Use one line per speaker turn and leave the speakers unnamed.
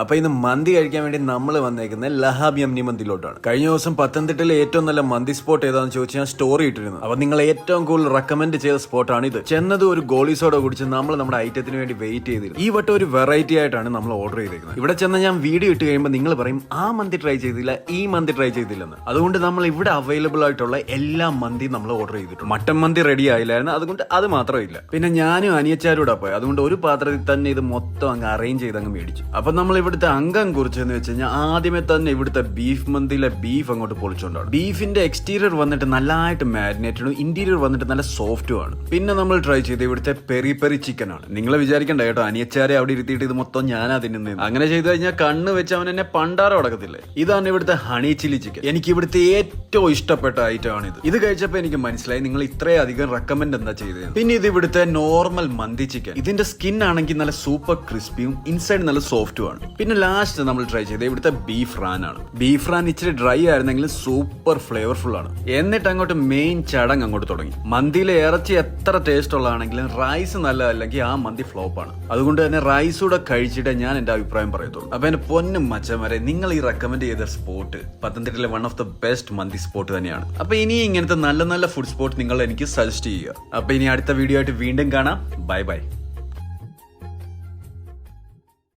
അപ്പൊ ഇന്ന് മന്തി കഴിക്കാൻ വേണ്ടി നമ്മൾ വന്നേക്കുന്നത് ലഹാബി അമ്നി മന്തിലോട്ടാണ് കഴിഞ്ഞ ദിവസം പത്തനംതിട്ടയിലെ ഏറ്റവും നല്ല മന്തി സ്പോട്ട് ഏതാണെന്ന് ചോദിച്ചാൽ ഞാൻ സ്റ്റോറി ഇട്ടിരുന്നു. അപ്പൊ നിങ്ങൾ ഏറ്റവും കൂടുതൽ റെക്കമെൻഡ് ചെയ്ത സ്പോട്ടാണ് ഇത്. ചെന്നത് ഒരു ഗോളി സോഡ കുടിച്ച് നമ്മൾ നമ്മുടെ ഐറ്റത്തിന് വേണ്ടി വെയിറ്റ് ചെയ്തിരുന്നു. ഈ വട്ടം ഒരു വെറൈറ്റി ആയിട്ടാണ് നമ്മൾ ഓർഡർ ചെയ്തേക്കുന്നത്. ഇവിടെ ചെന്ന് ഞാൻ വീഡിയോ ഇട്ട് കഴിയുമ്പോൾ നിങ്ങൾ പറയും ആ മന്തി ട്രൈ ചെയ്തില്ല ഈ മന്തി ട്രൈ ചെയ്തില്ലെന്ന്. അതുകൊണ്ട് നമ്മൾ ഇവിടെ അവൈലബിൾ ആയിട്ടുള്ള എല്ലാ മന്തിയും നമ്മൾ ഓർഡർ ചെയ്തിട്ടുണ്ട്. മട്ടൻ മന്തി റെഡി ആയില്ലായിരുന്നു അതുകൊണ്ട് അത് മാത്രമില്ല. പിന്നെ ഞാനും അനിയച്ചാരൂടെ പോയി അതുകൊണ്ട് ഒരു പാത്രത്തിൽ തന്നെ ഇത് മൊത്തം അങ്ങ് അറേഞ്ച് ചെയ്ത് അങ്ങ് മേടിച്ചു. അപ്പൊ നമ്മൾ ഇവിടുത്തെ അംഗം കുറിച്ചെന്ന് വെച്ച് കഴിഞ്ഞാൽ ആദ്യമേ തന്നെ ഇവിടുത്തെ ബീഫ് മന്തിയിലെ ബീഫ് അങ്ങോട്ട് പൊളിച്ചുകൊണ്ടാണ് ബീഫിന്റെ എക്സ്റ്റീരിയർ വന്നിട്ട് നല്ലതായിട്ട് മാരിനേറ്റഡും ഇന്റീരിയർ വന്നിട്ട് നല്ല സോഫ്റ്റും ആണ്. പിന്നെ നമ്മൾ ട്രൈ ചെയ്ത് ഇവിടുത്തെ പെരി പെരി ചിക്കൻ ആണ്. നിങ്ങൾ വിചാരിക്കണ്ട കേട്ടോ അനിയച്ചാരെ അവിടെ ഇരുത്തിയിട്ട് ഇത് മൊത്തം ഞാനാ തിന്നുന്നത് അങ്ങനെ ചെയ്തു കഴിഞ്ഞാൽ കണ്ണ് വെച്ച് അവൻ എന്നെ പണ്ടാരം അടക്കത്തില്ലേ. ഇതാണ് ഇവിടുത്തെ ഹണി ചില്ലി ചിക്കൻ എനിക്ക് ഇവിടുത്തെ ഏറ്റവും ഇഷ്ടപ്പെട്ട ഐറ്റം ആണ് ഇത്. ഇത് കഴിച്ചപ്പോൾ എനിക്ക് മനസ്സിലായി നിങ്ങൾ ഇത്രയധികം റെക്കമെൻഡ് എന്താ ചെയ്തത് പിന്നെ ഇത് ഇവിടുത്തെ നോർമൽ മന്തി ചിക്കൻ ഇതിന്റെ സ്കിൻ ആണെങ്കിൽ നല്ല സൂപ്പർ ക്രിസ്പിയും ഇൻസൈഡ് നല്ല സോഫ്റ്റും ആണ്. പിന്നെ ലാസ്റ്റ് നമ്മൾ ട്രൈ ചെയ്തത് ഇവിടുത്തെ ബീഫ് റാൻ ആണ്. ബീഫ് റാൻ ഇച്ചിരി ഡ്രൈ ആയിരുന്നെങ്കിലും സൂപ്പർ ഫ്ലേവർഫുൾ ആണ്. എന്നിട്ട് അങ്ങോട്ട് മെയിൻ ചടങ്ങ് അങ്ങോട്ട് തുടങ്ങി. മന്തിയിലെ ഇറച്ചി എത്ര ടേസ്റ്റ് ഉള്ളതാണെങ്കിലും റൈസ് നല്ലതല്ലെങ്കിൽ ആ മന്തി ഫ്ലോപ്പ് ആണ്. അതുകൊണ്ട് തന്നെ റൈസ് കൂടെ കഴിച്ചിട്ട് ഞാൻ എന്റെ അഭിപ്രായം പറയത്തുള്ളൂ. അപ്പൊ എന്റെ പൊന്നും മച്ചന്മാരെ നിങ്ങൾ ഈ റെക്കമെൻഡ് ചെയ്ത സ്പോട്ട് പത്തനംതിട്ടയിലെ വൺ ഓഫ് ദ ബെസ്റ്റ് മന്തി സ്പോട്ട് തന്നെയാണ്. അപ്പൊ ഇനി ഇങ്ങനത്തെ നല്ല നല്ല ഫുഡ് സ്പോട്ട് നിങ്ങൾ എനിക്ക് സജസ്റ്റ് ചെയ്യുക. അപ്പൊ ഇനി അടുത്ത വീഡിയോ ആയിട്ട് വീണ്ടും കാണാം. Bye bye